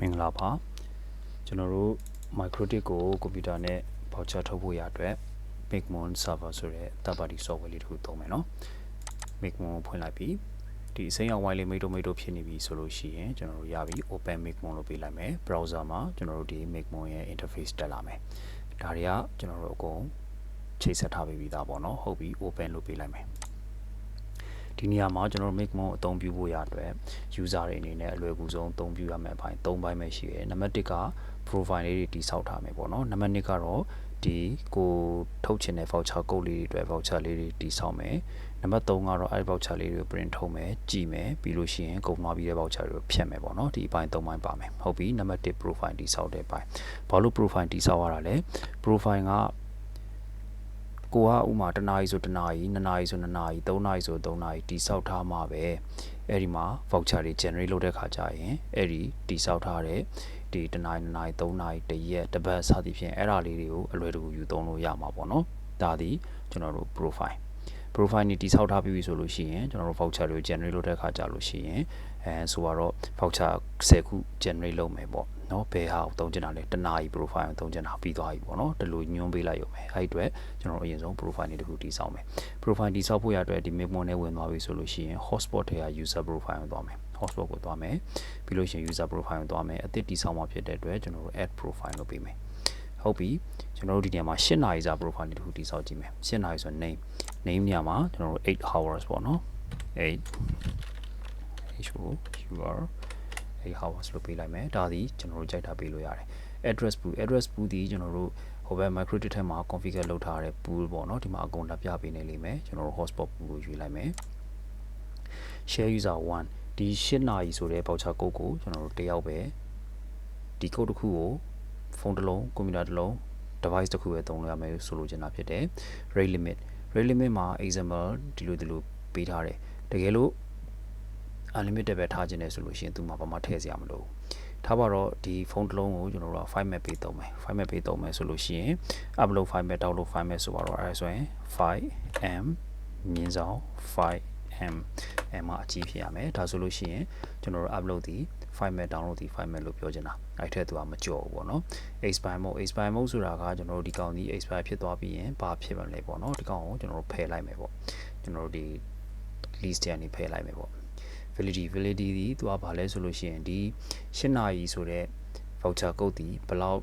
မင်္ဂလာပါကျွန်တော်တို့ Microtik ကိုကွန်ပျူတာနဲ့ voucher ထုတ်ဖို့ရအတွက် Pigmon Server ဆိုတဲ့ third party software လေးတစ်ခုသုံးမယ်နော် Pigmon ကိုဖွင့်လိုက်ပြီးဒီအစိမ်းရောင်ဝိုင်းလေး Mate Mate ဖြစ်နေပြီဆိုလို့ရှိရင်ကျွန်တော်တို့ရပြီ Open Pigmon လို့ပေးလိုက်မယ် browser မှာကျွန်တော်တို့ဒီ Pigmon ရဲ့ interface တက်လာမယ်ဒါတွေကကျွန်တော်တို့အကုန်ချိတ်ဆက်ထားပြီးသားပေါ့နော်ဟုတ်ပြီ open လို့ပေးလိုက်မယ် ဒီနေရာမှာကျွန်တော်တို့ Micmon အသုံးပြုဖို့ရအတွက် user တွေအနေနဲ့အလွယ်ကူဆုံးအသုံးပြုရမယ့်အပိုင်း၃ပိုင်းပဲရှိတယ်နံပါတ်၁က profile လေးတွေတိစောက်ထားမယ်ပေါ့နော်နံပါတ်2ကတော့ဒီကိုထုတ်ချင်တဲ့ voucher code လေးတွေအတွက် voucher လေးတွေတိစောက်မယ်နံပါတ်3ကတော့အဲ့ voucher လေးတွေကို print ထုတ်မယ်ကြည့်မယ်ပြီးလို့ရှိရင်ကုန်သွားပြီးတဲ့ voucher တွေကိုဖြတ်မယ်ပေါ့နော်ဒီအပိုင်း၃ပိုင်းပါမယ်ဟုတ်ပြီနံပါတ်1 profile တိစောက်တဲ့ပိုင်းဘာလို့ profile တိစောက်ရတာလဲ profile က ကိုကဥမာတနာရီဆိုတနာရီနှစ်နာရီဆိုနှစ်နာရီသုံးနာရီဆိုသုံးနာရီတိစောက်ထားမှာပဲအဲ့ဒီမှာ voucher တွေ generate လုပ်တဲ့ခါကျရင်အဲ့ဒီတိစောက်ထားတဲ့ဒီတနာရီနှစ်နာရီသုံးနာရီတစ်ရက်တစ်ပတ်စသည်ဖြင့်အဲ့ဒါလေးတွေကိုအလွယ်တကူယူသုံးလို့ရမှာပေါ့နော်ဒါသည်ကျွန်တော်တို့ profile profile นี่တိစောက်ထားပြီးဆိုလို့ရှိရင်ကျွန်တော်တို့ voucher တွေကို generate လုပ်တဲ့ခါကျလို့ရှိရင်အဲဆိုတော့ voucher 10ခု generate လုပ်မယ်ပေါ့ เนาะဘယ်ဟာကိုသုံးချင်တာလဲတနာရီ profile ကိုသုံးချင်တာပြီးသွားပြီပေါ့เนาะဒီလိုညွှန်းပေးလိုက်ရုံပဲအဲ့ဒီအတွက်ကျွန်တော်တို့အရင်ဆုံး profile นี่တခုတိစောက်မယ် profile တိစောက်ဖို့ရအတွက်ဒီ Micmon နဲ့ဝင်သွားပြီဆိုလို့ရှိရင် hotspot ထဲက user profile ကိုသွားမယ် hotspot ကိုသွားမယ်ပြီးလို့ရှိရင် user profile ကိုသွားမယ်အသစ်တိစောက်မှာဖြစ်တဲ့အတွက်ကျွန်တော်တို့ add profile လုပ်ပေးမယ်ဟုတ်ပြီကျွန်တော်တို့ဒီနေရာမှာ8နာရီစာ profile တခုတိစောက်ကြည့်မယ်8နာရီဆို name name ညမှာကျွန်တော်တို့8 hours ပေါ့နော်8 h o u r 8 hours လို့ပေးလိုက်မယ်ဒါသည်ကျွန်တော်တို့ကြိုက်တာပေးလို့ရတယ် address pool address pool ဒီကျွန်တော်တို့ဟိုဘက် microtik ထဲမှာ configure လုပ်ထားတဲ့ pool ပေါ့နော်ဒီမှာအကုန်လက်ပြပေးနေလိမ့်မယ်ကျွန်တော်တို့ hotspot pool ကိုရွေးလိုက်မယ် share user 1ဒီ8နာရီဆိုတဲ့ voucher code ကိုကျွန်တော်တို့တယောက်ပဲဒီ code တစ်ခုကိုဖုန်းတစ်လုံးကွန်ပျူတာတစ်လုံး device တစ်ခုပဲသုံးလို့ရမယ်ဆိုလိုချင်တာဖြစ်တယ် rate limit rate limit မှာ example ဒီလိုဒီလိုပေးထားတယ်တကယ်လို့ unlimited ပဲထားခြင်းနဲ့ဆိုလို့ရှိရင်သူမှဘာမှထည့်စရာမလိုဘူးထားပါတော့ဒီဖုန်းတစ်လုံးကိုကျွန်တော်တို့က file map ပေးသုံးမယ် file map ပေးသုံးမယ်ဆိုလို့ရှိရင် upload file map download file map ဆိုပါတော့အဲဆိုရင် 5m မြင်းဆောင် 5m m မှာအကြီးဖြစ်ရမယ်ဒါဆိုလို့ရှိရင်ကျွန်တော်တို့ upload ဒီ file map download ဒီ file map လို့ပြောချင်တာအဲ့ထက်သူကမကြော်ဘူးပေါ့နော် expire mode expire mode ဆိုတာကကျွန်တော်တို့ဒီကောင်ဒီ expire ဖြစ်သွားပြီးရင်ဘာဖြစ်မလဲပေါ့နော်ဒီကောင်ကိုကျွန်တော်တို့ဖယ်လိုက်မယ်ပေါ့ကျွန်တော်တို့ဒီ list ထဲကနေဖယ်လိုက်မယ်ပေါ့ validity validity ဒီသူကဘာလဲဆိုလို့ရှိရင်ဒီ8နာရီဆိုတော့ voucher code ဒီဘယ်လောက်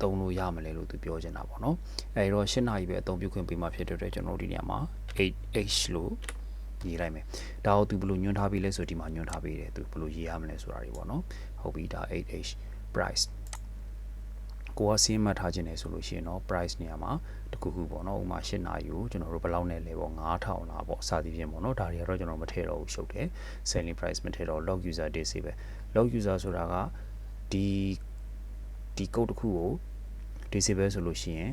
သုံးလို့ရမလဲလို့သူပြောချင်တာပေါ့နော်အဲဒီတော့8နာရီပဲအသုံးပြုခွင့်ပေးမှာဖြစ်တဲ့အတွက်ကျွန်တော်တို့ဒီနေရာမှာ 8h လို့ရေးလိုက်မယ်ဒါကိုသူဘယ်လိုညွှန်းထားပြီးလဲဆိုဒီမှာညွှန်းထားပေးတယ်သူဘယ်လိုရေးရမလဲဆိုတာတွေပေါ့နော်ဟုတ်ပြီဒါ 8h price ကိုကစီးမှတ်ထားခြင်းနေဆိုလို့ရှိရင်တော့ price နေရာမှာတခုခုပေါ့နော်ဥမာ8နာရီကိုကျွန်တော်တို့ဘယ်လောက်နဲ့လဲပေါ့9000လားပေါ့စသည်ဖြင့်ပေါ့နော်ဒါတွေကတော့ကျွန်တော်မထည့်တော့ဘူးရှုပ်တယ် selling price မထည့်တော့ log user database ပဲ log user ဆိုတာကဒီဒီ code တစ်ခုကို disable ဆိုလို့ရှိရင်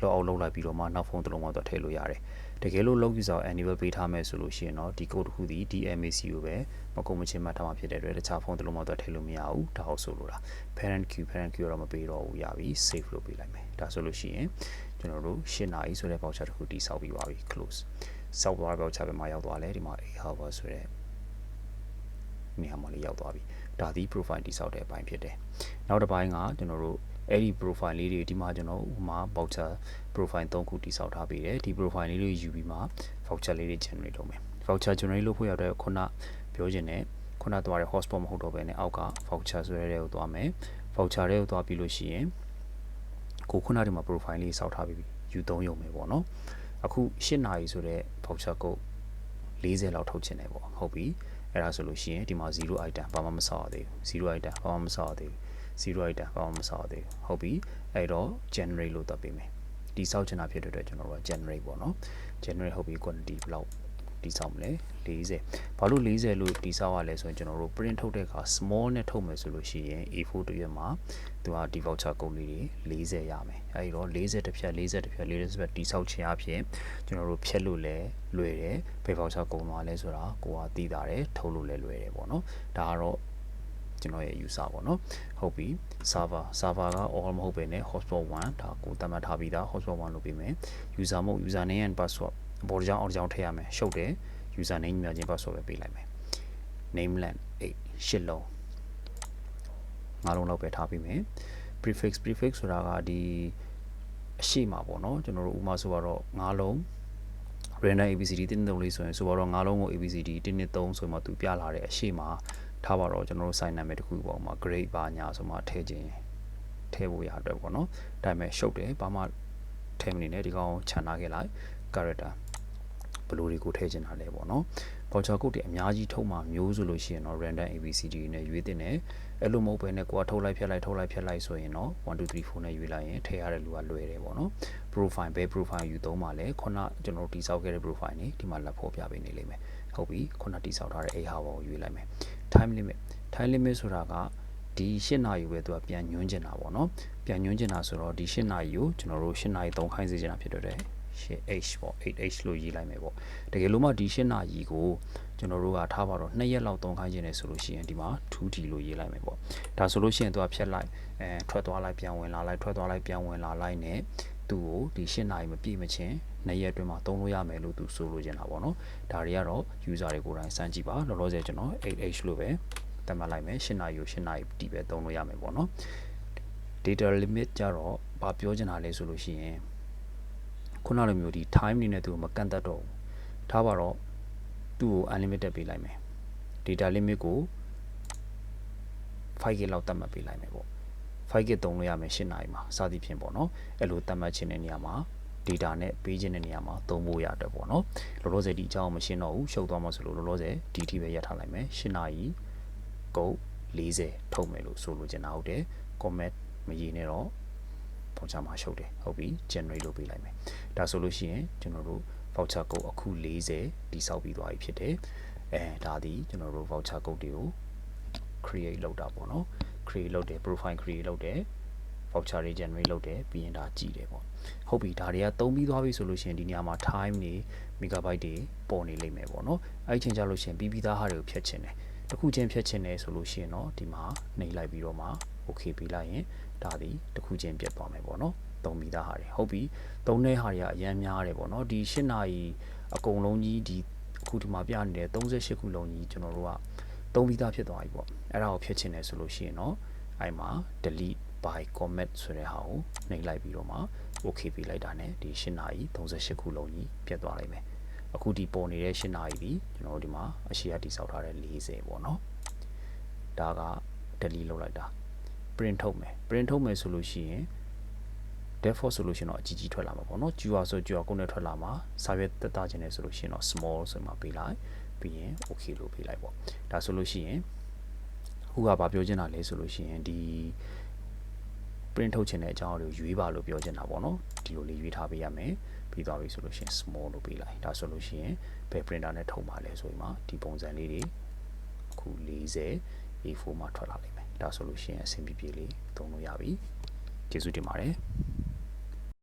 log out လုပ်လိုက်ပြီးတော့မှနောက်ဖုန်းတစ်လုံးမှတော့ထည့်လို့ရတယ် တကယ်လို့ log user enable ပေးထားမယ်ဆိုလို့ရှိရင်တော့ဒီ code တစ်ခုဒီ DMAC ကိုပဲမကုန်မချင်းမှတ်ထားမှာဖြစ်တဲ့အတွက်တခြားဖုန်းတစ်လုံးမှတော့ထည့်လို့မရဘူးဒါဟုတ်ဆိုလို့လား parent queue parent queue တော့မပေးတော့ဘူးရပြီ save လုပ်ပေးလိုက်မယ်ဒါဆိုလို့ရှိရင်ကျွန်တော်တို့8နာရီဆိုတဲ့ voucher တစ်ခုတိစောက်ပြီးပါပြီ close စောက်သွား voucher ပဲမှာရောက်သွားလဲဒီမှာ8 hour ဆိုတဲ့နေရာမှာလေးရောက်သွားပြီဒါဒီ profile တိစောက်တဲ့အပိုင်းဖြစ်တယ်နောက်တစ်ပိုင်းကကျွန်တော်တို့ အဲ့ဒီ profile လေးတွေဒီမှာကျွန်တော်ဥမာ voucher profile 3ခုတိစောက်ထားပေးတယ်ဒီ profile လေးတွေယူပြီးမှ voucher လေးတွေ generate လုပ်မယ် voucher generate လုပ်ဖို့ရတဲ့ခုနပြောခြင်းနဲ့ခုနသွားတဲ့ hotspot မဟုတ်တော့ဘဲနဲ့အောက်က voucher ဆိုတဲ့ကိုသွားမယ် voucher တွေကိုသွားပြီးလို့ရှိရင်ကိုခုနဒီမှာ profile လေးစောက်ထားပြီးယူသုံးရုံပဲပေါ့နော်အခု8နာရီဆိုတဲ့ voucher code 40လောက်ထုတ်ချင်တယ်ပေါ့ဟုတ်ပြီအဲ့ဒါဆိုလို့ရှိရင်ဒီမှာ0 item ဘာမှမစောက်ရသေးဘူး0 item ဘာမှမစောက်ရသေးဘူး 0 item ဘာမှမစောက်ရသေးဘူးဟုတ်ပြီအဲ့တော့ generate လို့သက်ပေးမယ်ဒီစောက်ချင်တာဖြစ်တဲ့အတွက်ကျွန်တော်တို့က generate ပေါ့နော် generate ဟုတ်ပြီ quantity ဘယ်လောက်တိစောက်မလဲ40ဘာလို့40လို့တိစောက်ရလဲဆိုရင်ကျွန်တော်တို့ print ထုတ်တဲ့အခါ small နဲ့ထုတ်မယ်ဆိုလို့ရှိရင် A4 တရွက်မှာသူကဒီ voucher code လေးတွေ40ရမယ်အဲဒီတော့40တစ်ဖြတ်40တစ်ဖြတ်40တစ်ဖြတ်တိစောက်ခြင်းအဖြစ်ကျွန်တော်တို့ဖြတ်လို့လဲလွယ်တယ်ဘယ် voucher ကုန်သွားလဲဆိုတာကိုကသိတာတယ်ထုတ်လို့လဲလွယ်တယ်ပေါ့နော်ဒါကတော့ ကျွန်တော်ရဲ့ user ပေါ့နော်ဟုတ်ပြီ server server က all မဟုတ်ပဲね hotspot 1ဒါကိုသတ်မှတ်ထားပြီးသား hotspot 1လုပ်ပြီးမယ် user mode user name and password ဘော်ကြောင်အော်ကြောင်ထည့်ရမယ်ရှုပ်တယ် user name မြချင်း password ပဲပေးလိုက်မယ် nameland 8ရှစ်လုံး၅လုံးလောက်ပဲထားပြီးမယ် prefix prefix ဆိုတာကဒီအရှိမှာပေါ့နော်ကျွန်တော်တို့ဥမာဆိုတော့၅လုံး random abcd တင်းတုံလေးဆိုရင်ဆိုတော့၅လုံးကို abcd 1 2 3ဆိုမှသူပြလာတဲ့အရှိမှာ ထားပါတော့ကျွန်တော်တို့ sign နာမည်တစ်ခုပေါ့မှာ grade ပါညာဆိုမှထည့်ခြင်းထည့်ဖို့ရအတွက်ပေါ့နော်ဒါပေမဲ့ရှုပ်တယ်ဘာမှထည့်မနေနဲ့ဒီကောင်ခြံထားခဲ့လိုက် character ဘယ်လိုတွေကိုထည့်ချင်တာလဲပေါ့နော် voucher code တွေအများကြီးထုတ်မှမျိုးဆိုလို့ရှိရင်တော့ random abcd နဲ့ရွေးတင်တယ်အဲ့လိုမဟုတ်ဘဲနဲ့ကိုကထုတ်လိုက်ဖြတ်လိုက်ထုတ်လိုက်ဖြတ်လိုက်ဆိုရင်တော့1 2 3 4နဲ့ရွေးလိုက်ရင်ထည့်ရတဲ့လူကလွယ်တယ်ပေါ့နော် profile ဘယ် profile ယူသုံးပါလဲခုနကျွန်တော်တိစောက်ခဲ့တဲ့ profile နေဒီမှာလက်ဖော်ပြပေးနေလိမ့်မယ်ဟုတ်ပြီခုနတိစောက်ထားတဲ့အိဟာဘောကိုရွေးလိုက်မယ် time limit time limit ဆိုတာကဒီ8နာရီပဲသူကပြန်ညွှန်းကျင်တာပေါ့နော်ပြန်ညွှန်းကျင်တာဆိုတော့ဒီ8နာရီကိုကျွန်တော်တို့8နာရီ3ခိုင်းစေချင်တာဖြစ်တဲ့ 8h ပေါ့ 8h လို့ရေးလိုက်မယ်ပေါ့တကယ်လို့မှဒီ8နာရီကိုကျွန်တော်တို့ကထားပါတော့2ရက်လောက်သုံးခိုင်းခြင်းနေဆိုလို့ရှိရင်ဒီမှာ 2d လို့ရေးလိုက်မယ်ပေါ့ဒါဆိုလို့ရှိရင်သူကဖြတ်လိုက်အဲထွက်သွားလိုက်ပြန်ဝင်လာလိုက်ထွက်သွားလိုက်ပြန်ဝင်လာလိုက်နဲ့ သူ့ကိုဒီ8နာရီမပြည့်မချင်း2ရက်အတွင်းမှာသုံးလို့ရမယ်လို့သူဆိုလိုချင်တာပေါ့နော်ဒါတွေကတော့ user တွေကိုယ်တိုင်စမ်းကြည့်ပါလောလောဆယ်ကျွန်တော် 8h လို့ပဲတတ်မှတ်လိုက်မယ်8နာရီကို8နာရီတီးပဲသုံးလို့ရမယ်ပေါ့နော် data limit ကြတော့ဘာပြောချင်တာလဲဆိုလို့ရှိရင်ခုနလိုမျိုးဒီ time နေနဲ့သူမကန့်သက်တော့ဘူးထားပါတော့သူ့ကို unlimited ပေးလိုက်မယ် data limit ကို 5GB လောက်သတ်မှတ်ပေးလိုက်မယ်ပေါ့ 5GB သုံးလို့ရမယ်8နာရီမှာစသည်ဖြင့်ပေါ့နော်အဲ့လိုသတ်မှတ်ခြင်းတဲ့နေရာမှာ data နဲ့ပေးခြင်းတဲ့နေရာမှာသုံးဖို့ရအတွက်ပေါ့နော်လောလောဆယ်ဒီအကြောင်းမရှင်းတော့ဘူးရှုပ်သွားမှဆိုလို့လောလောဆယ်ဒီထိပဲရထားလိုက်မယ်8နာရီကုန်40ထုတ်မယ်လို့ဆိုလိုချင်တာဟုတ်တယ် comment မရေးနဲ့တော့ပုံချမှာရှုပ်တယ်ဟုတ်ပြီ generate လုပ်ပေးလိုက်မယ်ဒါဆိုလို့ရှိရင်ကျွန်တော်တို့ voucher code အခု40တိစောက်ပြီးသွားပြီဖြစ်တယ်အဲဒါဒီကျွန်တော်တို့ voucher code တွေကို create လုပ်တာပေါ့နော် create လုပ်တယ် profile create လုပ်တယ် voucher တွေ generate လုပ်တယ်ပြီးရင်ဒါကြည့်တယ်ပေါ့ဟုတ်ပြီဒါတွေကသုံးပြီးသွားပြီဆိုလို့ရှိရင်ဒီနေရာမှာ time တွေ megabyte တွေပေါ်နေလိမ့်မယ်ပေါ့နော်အဲ့ဒီချိန်ကျလို့ရှိရင်ပြီးပြီးသားဟာတွေကိုဖြတ်ချင်တယ်တစ်ခုချင်းဖြတ်ချင်တယ်ဆိုလို့ရှိရင်တော့ဒီမှာနှိပ်လိုက်ပြီးတော့မှ okay ပေးလိုက်ရင်ဒါဒီတစ်ခုချင်းပြတ်သွားမယ်ပေါ့နော်သုံးပြီးသားဟာတွေဟုတ်ပြီသုံးတဲ့ဟာတွေကအရန်များတယ်ပေါ့နော်ဒီ၈နာရီအကုန်လုံးကြီးဒီအခုဒီမှာပြနေတဲ့38ခုလုံးကြီးကျွန်တော်တို့ကသုံးပြီးသားဖြစ်သွားပြီပေါ့ အဲ့ဒါကိုဖြတ်ချင်တယ်ဆိုလို့ရှိရင်တော့အဲ့မှာ delete by comment ဆိုတဲ့ဟာကိုနှိပ်လိုက်ပြီးတော့မှ okay ပေးလိုက်တာ ਨੇ ဒီ၈နာရီ38ခုလုံးကြီးပြတ်သွားလိမ့်မယ်အခုဒီပေါ်နေတဲ့၈နာရီပြီကျွန်တော်တို့ဒီမှာအရှိရတိစောက်ထားတဲ့40ပေါ့နော်ဒါက delete လုပ်လိုက်တာ print ထုတ်မယ် print ထုတ်မယ်ဆိုလို့ရှိရင် default ဆိုလို့ရှိရင်တော့အကြီးကြီးထွက်လာမှာပေါ့နော် QR ဆို QR ကိုနဲ့ထွက်လာမှာစာရွက်တက်တာခြင်းနဲ့ဆိုလို့ရှိရင်တော့ small ဆိုမှပေးလိုက်ပြီးရင် okay လို့ပေးလိုက်ပေါ့ဒါဆိုလို့ရှိရင် ခုကဘာပြောချင်တာလဲဆိုလို့ရှိရင်ဒီ print ထုတ်ခြင်းတဲ့အကြောင်းအရာကိုရွေးပါလို့ပြောချင်တာပေါ့နော်ဒီလိုလေးရွေးထားပေးရမယ်ပြီးသွားပြီဆိုလို့ရှိရင် small လို့ပေးလိုက်ဒါဆိုလို့ရှိရင်ဘယ် printer နဲ့ထုတ်မှာလဲဆိုရင်မှဒီပုံစံလေးတွေခု40 A4 မှာထွက်လာလိမ့်မယ်ဒါဆိုလို့ရှိရင်အဆင်ပြေပြေလေးသုံးလို့ရပြီကျေးဇူးတင်ပါတယ်